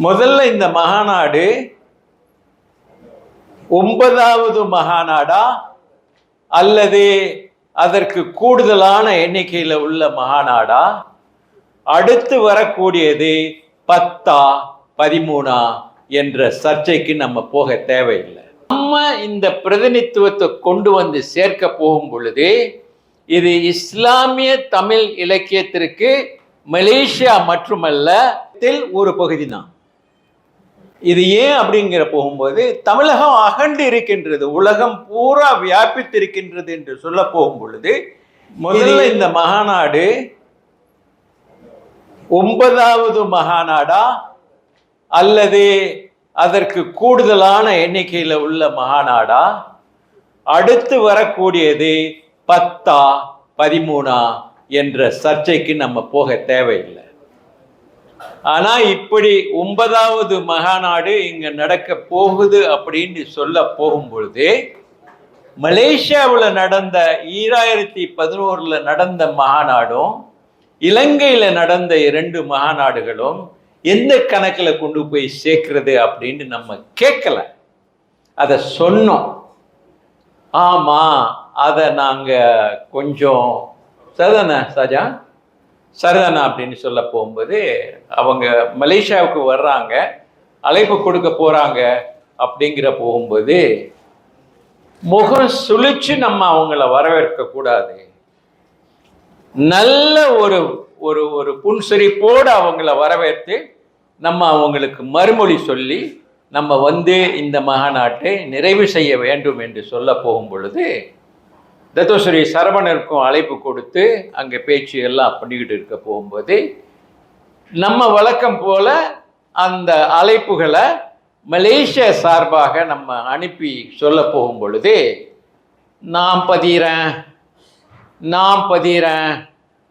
முதல்ல இந்த மகாநாடு ஒன்பதாவது மகாநாடா அல்லது அதற்கு கூடுதலான எண்ணிக்கையில் உள்ள மகாநாடா? அடுத்து வரக்கூடியது பத்தா பதிமூணா என்ற சர்ச்சைக்கு நம்ம போக தேவையில்லை. நம்ம இந்த பிரதிநிதித்துவத்தை கொண்டு வந்து சேர்க்க போகும் பொழுது இது இஸ்லாமிய தமிழ் இலக்கியத்திற்கு மலேசியா மட்டுமல்ல தில் ஒரு பகுதி தான். இது ஏன் அப்படிங்கிற போகும்போது தமிழகம் அகண்டு இருக்கின்றது உலகம் பூரா வியாபித்திருக்கின்றது என்று சொல்ல போகும் பொழுது முதல்ல இந்த மகாநாடு ஒன்பதாவது மகாநாடா அல்லது அதற்கு கூடுதலான எண்ணிக்கையில் உள்ள மகாநாடா? அடுத்து வரக்கூடியது பத்தா பதிமூணா என்ற சர்ச்சைக்கு நம்ம போக தேவையில்லை. ஆனா இப்படி ஒன்பதாவது மகாநாடு இங்க நடக்க போகுது அப்படின்னு சொல்ல போகும் பொழுது மலேசியாவில் நடந்த ஈராயிரத்தி பதினோருல நடந்த மகாநாடும் இலங்கையில நடந்த இரண்டு மகாநாடுகளும் எந்த கணக்கில் கொண்டு போய் சேர்க்கிறது அப்படின்னு நம்ம கேட்கல. அதை சொன்னோம். ஆமா அதை நாங்க கொஞ்சம் சரிதானே சஜா சரிதானா அப்படின்னு சொல்ல போகும்போது அவங்க மலேசியாவுக்கு வர்றாங்க. அழைப்பு கொடுக்க போகிறாங்க அப்படிங்கிற போகும்போது முகம் சுழிச்சு நம்ம அவங்கள வரவேற்க கூடாது. நல்ல ஒரு ஒரு ஒரு புன்சிரிப்போடு அவங்கள வரவேற்று நம்ம அவங்களுக்கு மறுமொழி சொல்லி நம்ம வந்து இந்த மகாநாட்டை நிறைவு செய்ய வேண்டும் என்று சொல்ல போகும் பொழுது தத்தோஸ்ரீ சரவணருக்கும் அழைப்பு கொடுத்து அங்கே பேச்சு எல்லாம் பண்ணிக்கிட்டு இருக்க போகும்போது நம்ம வழக்கம் போல் அந்த அழைப்புகளை மலேசியா சார்பாக நம்ம அனுப்பி சொல்ல போகும் பொழுது நான் பதிகிறேன் நான் பதிகிறேன்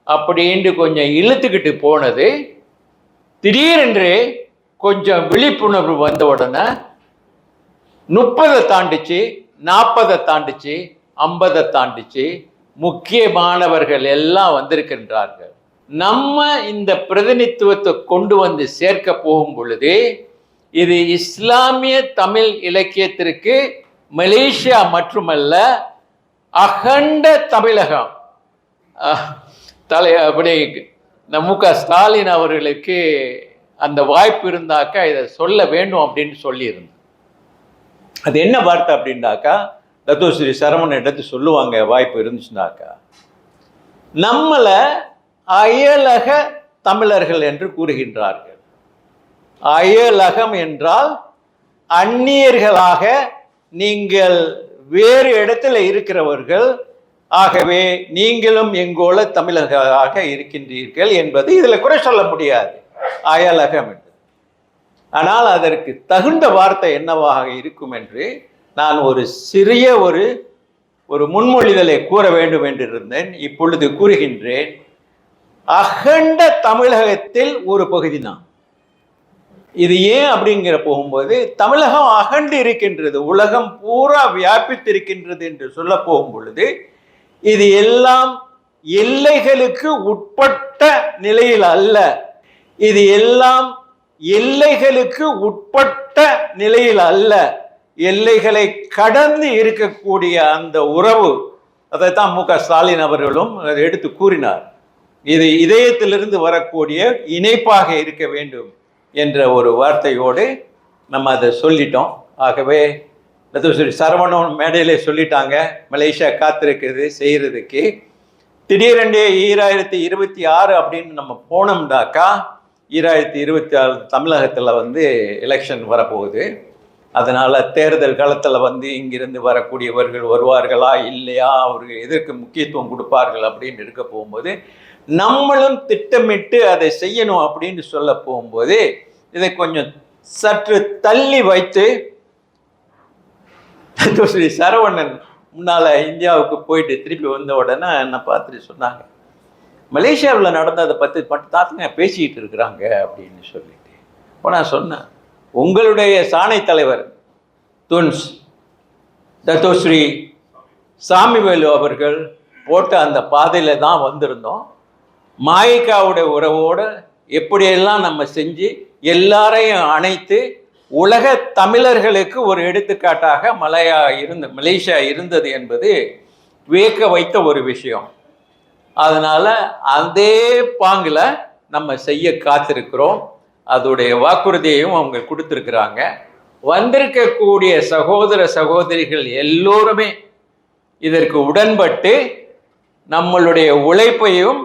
அப்படின்ட்டு கொஞ்சம் இழுத்துக்கிட்டு போனது. திடீரென்று கொஞ்சம் விழிப்புணர்வு வந்த உடனே முப்பதை தாண்டிச்சு நாற்பதை தாண்டிச்சு ஐம்பதை தாண்டிச்சு. முக்கியமானவர்கள் எல்லாம் வந்திருக்கின்றார்கள். நம்ம இந்த பிரதிநிதித்துவத்தை கொண்டு வந்து சேர்க்க போகும் பொழுது இது இஸ்லாமிய தமிழ் இலக்கியத்திற்கு மலேசியா மட்டுமல்ல அகண்ட தமிழகம். தலை அப்படி மு க ஸ்டாலின் அவர்களுக்கு அந்த வாய்ப்பு இருந்தாக்கா இதை சொல்ல வேண்டும் அப்படின்னு சொல்லியிருந்தேன். அது என்ன வார்த்தை அப்படின்னாக்கா தத்துவஸ்ரீ சரவணன் எடுத்து சொல்லுவாங்க வாய்ப்பு இருந்துச்சுனாக்கா. நம்மளை அயலக தமிழர்கள் என்று கூறுகின்றார்கள். அயலகம் என்றால் அந்நியர்களாக நீங்கள் வேறு இடத்துல இருக்கிறவர்கள் ஆகவே நீங்களும் எங்கோல தமிழர்களாக இருக்கின்றீர்கள் என்பது இதில் குறை சொல்ல முடியாது. அயலகம் என்று. ஆனால் அதற்கு தகுந்த வார்த்தை என்னவாக இருக்கும் என்று நான் ஒரு சிறிய ஒரு ஒரு முன்மொழிதலை கூற வேண்டும் என்று இருந்தேன் இப்பொழுது கூறுகின்றேன் அகண்ட தமிழகத்தில் ஒரு பகுதி தான் இது ஏன் அப்படிங்கிற போகும்போது தமிழகம் அகண்டு இருக்கின்றது உலகம் பூரா வியாபித்திருக்கின்றது என்று சொல்ல போகும் பொழுது இது எல்லாம் எல்லைகளுக்கு உட்பட்ட நிலையில் அல்ல. இது எல்லாம் எல்லைகளுக்கு உட்பட்ட நிலையில் அல்ல. எல்லைகளை கடந்து இருக்கக்கூடிய அந்த உறவு அதைத்தான் மு க ஸ்டாலின் அவர்களும் அதை எடுத்து கூறினார். இது இதயத்திலிருந்து வரக்கூடிய இணைப்பாக இருக்க வேண்டும் என்ற ஒரு வார்த்தையோடு நம்ம அதை சொல்லிட்டோம். ஆகவே லத்துஸ்ரீ சரவணன் மேடையிலே சொல்லிட்டாங்க மலேசியா காத்திருக்கிறது செய்கிறதுக்கு திடீரெண்டே ஈராயிரத்தி இருபத்தி ஆறு அப்படின்னு நம்ம போனோம்னாக்கா ஈராயிரத்தி இருபத்தி ஆறு தமிழகத்தில் வந்து எலெக்ஷன் வரப்போகுது. அதனால் தேர்தல் காலத்தில் வந்து இங்கிருந்து வரக்கூடியவர்கள் வருவார்களா இல்லையா? அவர்கள் எதற்கு முக்கியத்துவம் கொடுப்பார்கள் அப்படின்னு இருக்க போகும்போது நம்மளும் திட்டமிட்டு அதை செய்யணும் அப்படின்னு சொல்ல போகும்போது இதை கொஞ்சம் சற்று தள்ளி வைத்து ஸ்ரீ சரவணன் முன்னால் இந்தியாவுக்கு போயிட்டு திருப்பி வந்த உடனே என்னை பார்த்துட்டு சொன்னாங்க மலேசியாவில் நடந்ததை பற்றி மட்டும் தாத்துங்க பேசிக்கிட்டு இருக்கிறாங்க அப்படின்னு சொல்லிட்டு. இப்போ நான் சொன்னேன் உங்களுடைய சாணை தலைவர் துன்ஸ் தத்தோஸ்ரீ சாமிவேலு அவர்கள் போட்ட அந்த பாதையில் தான் வந்திருந்தோம். மாயிக்காவுடைய உறவோடு எப்படியெல்லாம் நம்ம செஞ்சு எல்லாரையும் அணைத்து உலக தமிழர்களுக்கு ஒரு எடுத்துக்காட்டாக மலையா இருந்த மலேசியா இருந்தது என்பது வியக்க வைத்த ஒரு விஷயம். அதனால் அதே பாங்கில் நம்ம செய்ய காத்திருக்கிறோம். அதோடைய வாக்குறுதியையும் அவங்க கொடுத்துருக்குறாங்க. வந்திருக்கக்கூடிய சகோதர சகோதரிகள் எல்லோருமே இதற்கு உடன்பட்டு நம்மளுடைய உழைப்பையும்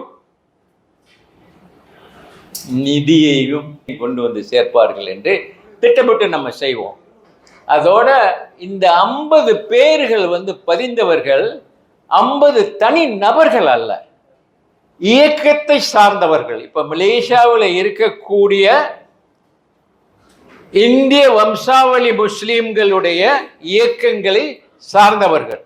நிதியையும் கொண்டு வந்து சேர்ப்பார்கள் என்று திட்டமிட்டு நம்ம செய்வோம். அதோட இந்த ஐம்பது பேர்கள் வந்து பதிந்தவர்கள் ஐம்பது தனி நபர்கள் அல்ல. இயக்கத்தை சார்ந்தவர்கள். இப்போ மலேசியாவில் இருக்கக்கூடிய இந்திய வம்சாவளி முஸ்லீம்களுடைய இயக்கங்களை சார்ந்தவர்கள்.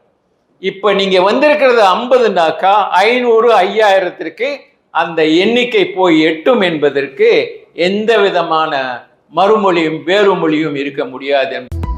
இப்ப நீங்க வந்திருக்கிறது ஐம்பதுனாக்கா ஐநூறு ஐயாயிரத்திற்கு அந்த எண்ணிக்கை போய் எட்டும் என்பதற்கு எந்த விதமான மறுமொழியும் வேறு மொழியும் இருக்க முடியாது. என்பது